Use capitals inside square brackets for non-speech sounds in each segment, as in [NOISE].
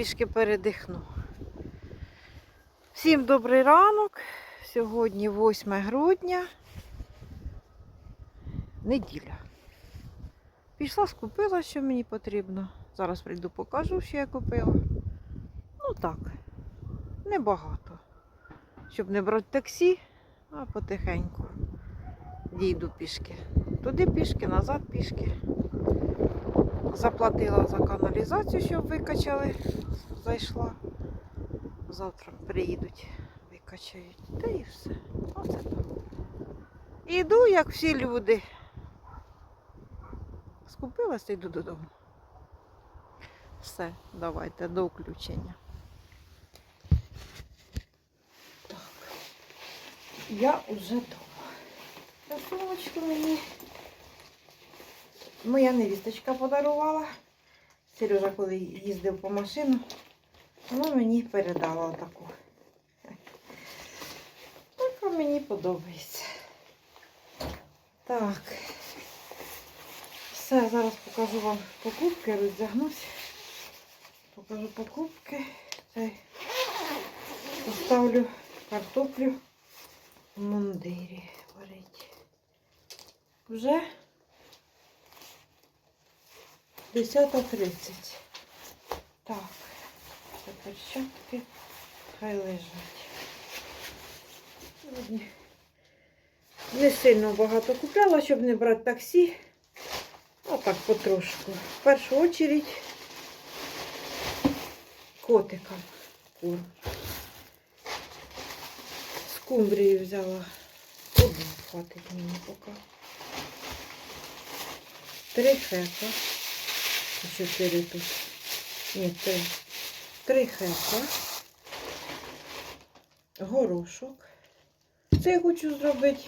трішки передихну. Всім добрий ранок. Сьогодні 8 грудня. Неділя. Пішла, скупила, що мені потрібно. Зараз прийду покажу, що я купила. Ну так, небагато. Щоб не брати таксі, а потихеньку. Дійду пішки. Туди пішки, назад пішки. Заплатила за каналізацію, щоб викачали. Зайшла. Завтра приїдуть, викачають. Та і все. Оце так. Іду, як всі люди. Скупилася, йду додому. Все, давайте до включення. Так. Я вже вдома. Сумочку мені моя невісточка подарувала. Сережа, коли їздив по машину, вона мені передала таку. Така мені подобається. Так. Все, зараз покажу вам покупки, роздягнусь. Покажу покупки. Поставлю картоплю в мундирі варить. Вже 10.30. Так, це перчатки хай лежать. Не сильно багато купляла, щоб не брати таксі. А так потрошку. В першу очередь котика кур. Скумбрію взяла. Одну хватить мені поки. Три фепа. 4 тут. Ні, 3. 3 хека. Горошок. Це я хочу зробити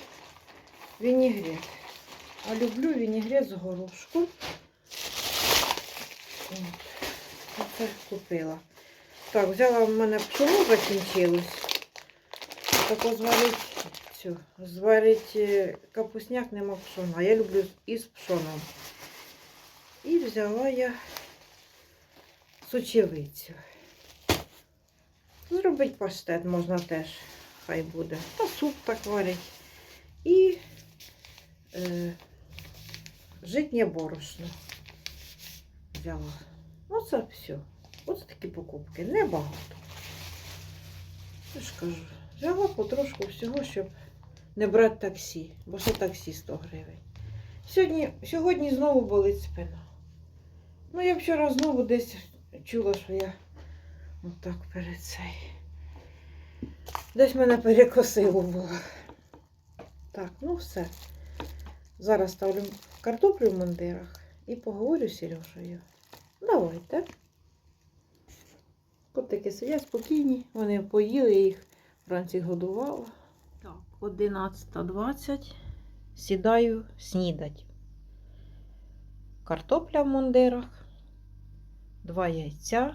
вінігрет. А люблю вінігрет з горошком. Ну, це купила. Так, взяла в мене пчелу закінчилось. Так зварить. Зварить капусняк нема пшона. Я люблю із пшоном. І взяла я сочевицю. Зробити паштет можна теж, хай буде. Та суп так варить. І е, житнє борошно взяла. Оце все. Ось такі покупки. Небагато. Я ж кажу, взяла потрошку всього, щоб не брати таксі, бо ще таксі 100 гривень. Сьогодні, сьогодні знову болить спина. Ну, я вчора знову десь чула, що я отак перед цей. Десь мене перекосило було. Так, ну все. Зараз ставлю картоплю в мундирах і поговорю з Сережею. Давайте. Котики сидять спокійні, вони поїли, я їх вранці годувала. Так, 11.20. Сідаю снідать. Картопля в мундирах, два яйця,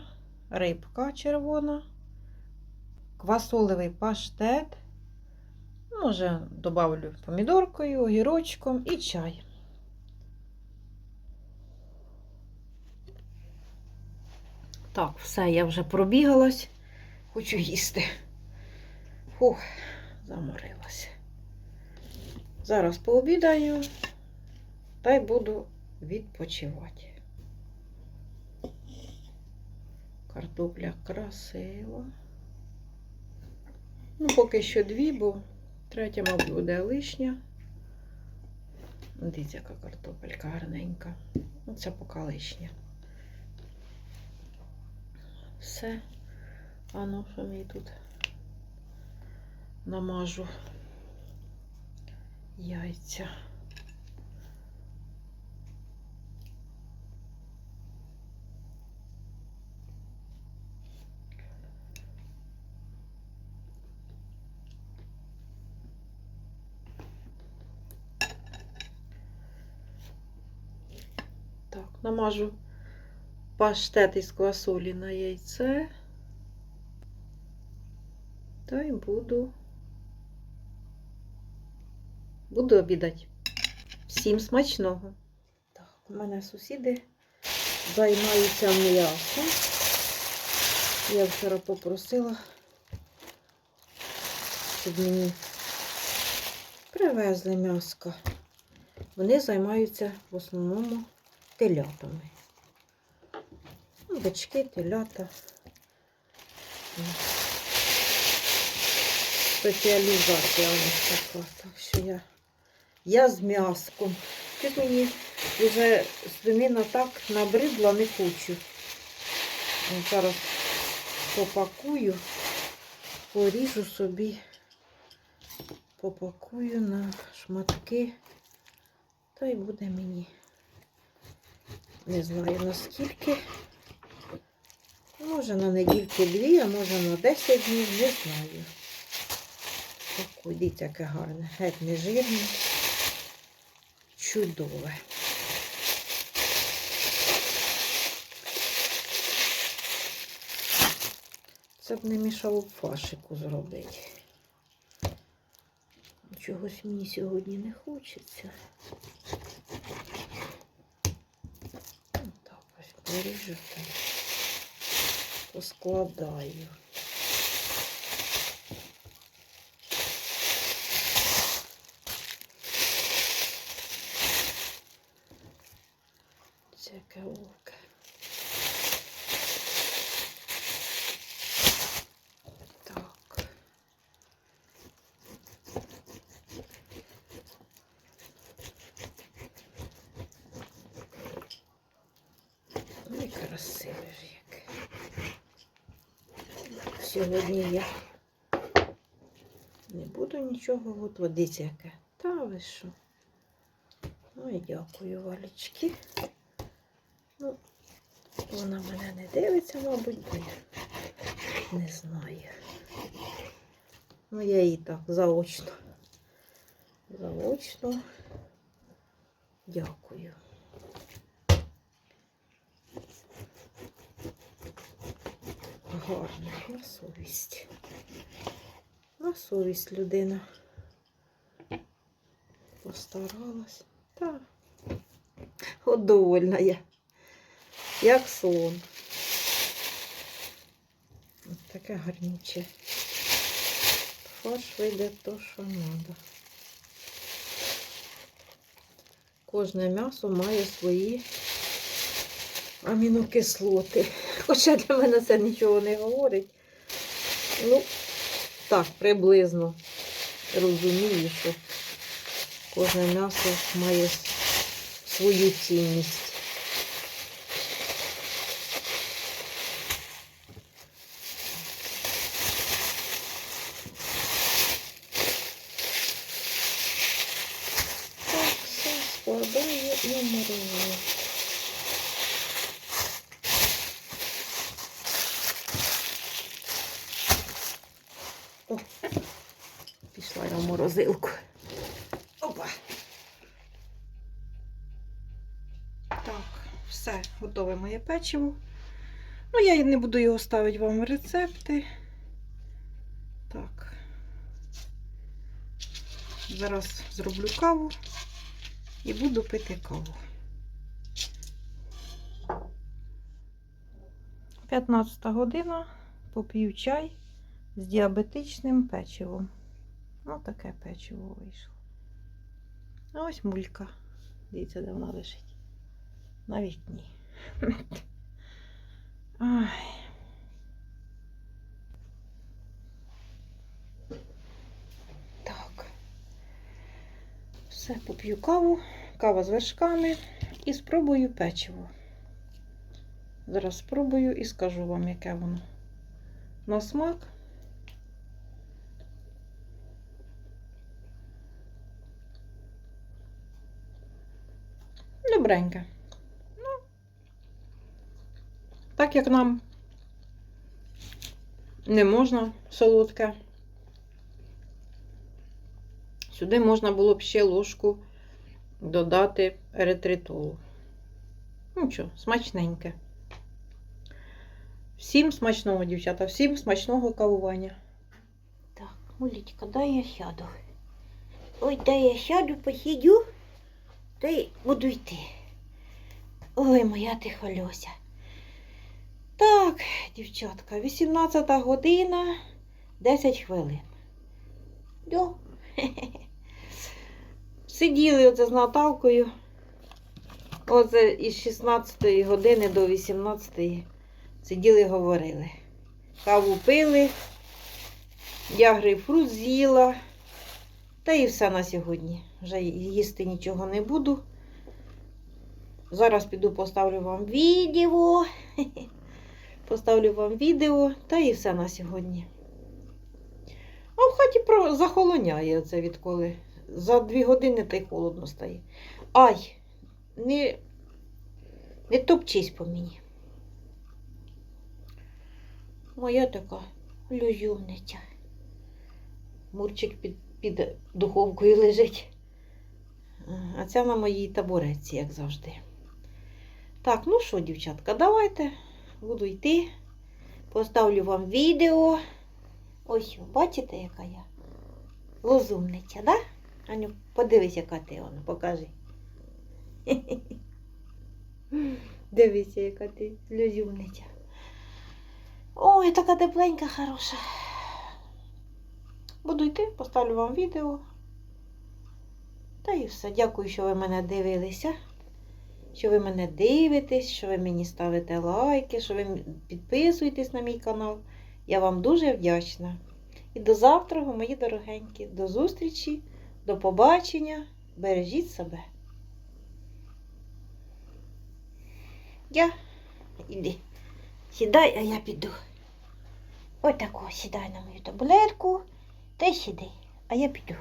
рибка червона, квасолевий паштет. Може, добавлю помідоркою, огірочком і чай. Так, все, я вже пробігалась, хочу їсти. Фух, заморилася. Зараз пообідаю та й буду відпочивати. Картопля красива. Ну, поки що дві, бо третя, мабуть, буде лишня. Дивіться, яка картопелька гарненька. Оце поки лишня. Все. А ну, що мені тут намажу яйця. Так, намажу паштет із квасолі на яйце. Та й буду. Буду обідати. Всім смачного. Так, у мене сусіди займаються м'ясом. Я вчора попросила, щоб мені привезли м'яско. Вони займаються в основному телятами. Ну, Бички, телята. Спеціалізація у них така. Так що я, я з м'яском. Тут мені вже свинина так набридла, не хочу. Зараз попакую, поріжу собі, попакую на шматки. Та й буде мені. Не знаю наскільки. Може на недільки дві, а може на 10 днів, не знаю. Таку, яке гарне. Геть не жирне. Чудове. Це б не мішало б фашику зробити. Чогось мені сьогодні не хочеться. Так ось поскладаю. Це яке оке. Так. Ну і красиве ж яке. Сьогодні я не буду нічого от водиться яке. Та ви що? Ну і дякую, Валічки. Ну, вона мене не дивиться, мабуть, бо я не знаю. Ну, я їй так заочно. Заочно. Дякую. Гарно, на совість. На совість людина. Постаралась. Так. От довольна я. Як сон. От таке гарнюче. Фарш вийде то, що треба. Кожне м'ясо має свої амінокислоти. Хоча для мене це нічого не говорить. Ну, так, приблизно розумію, що кожне м'ясо має свою цінність. Так, все складаю і. О, пішла я в морозилку. Опа. Так, все, готове моє печиво. Ну, я не буду його ставити вам в рецепти. Так. Зараз зроблю каву і буду пити каву. 15 година, поп'ю чай з діабетичним печивом. Ну, таке печиво вийшло. А ось мулька. Дивіться, де вона лежить. На вікні. [LAUGHS] Так. Все, поп'ю каву, кава з вершками і спробую печиво. Зараз спробую і скажу вам, яке воно. На смак. Добреньке. Ну, так як нам не можна солодке. Сюди можна було б ще ложку додати еритритолу. Ну що, смачненьке. Всім смачного, дівчата, всім смачного кавування. Так, Мулечка, дай я сяду. Ой, дай я сяду, посидю, та й буду йти. Ой, моя ти хвальося. Так, дівчатка, 18 година, 10 хвилин. Йо. [LAUGHS] Сиділи оце з Наталкою. Оце із 16 години до 18 сиділи говорили. Каву пили, я грейпфрут з'їла. Та і все на сьогодні. Вже їсти нічого не буду. Зараз піду поставлю вам відео. [LAUGHS] Поставлю вам відео та і все на сьогодні. А в хаті про... захолоняє це відколи. За дві години та й холодно стає. Ай, не, не топчись по мені. Моя така люзюмниця. Мурчик під, під духовкою лежить. А ця на моїй табуретці, як завжди. Так, ну що, дівчатка, давайте буду йти. Поставлю вам відео. Ось, бачите, яка я? Лозумниця, да? Аню, подивись, яка ти воно, покажи. [LAUGHS] Дивися, яка ти лозумниця. Ой, така тепленька, хороша. Буду йти, поставлю вам відео. Та і все. Дякую, що ви мене дивилися. Що ви мене дивитесь, що ви мені ставите лайки, що ви підписуєтесь на мій канал. Я вам дуже вдячна. І до завтра, мої дорогенькі. До зустрічі, до побачення. Бережіть себе. Я іди. Сідай, а я піду. Отако сідай на мою таблетку. Й сіди, а я піду.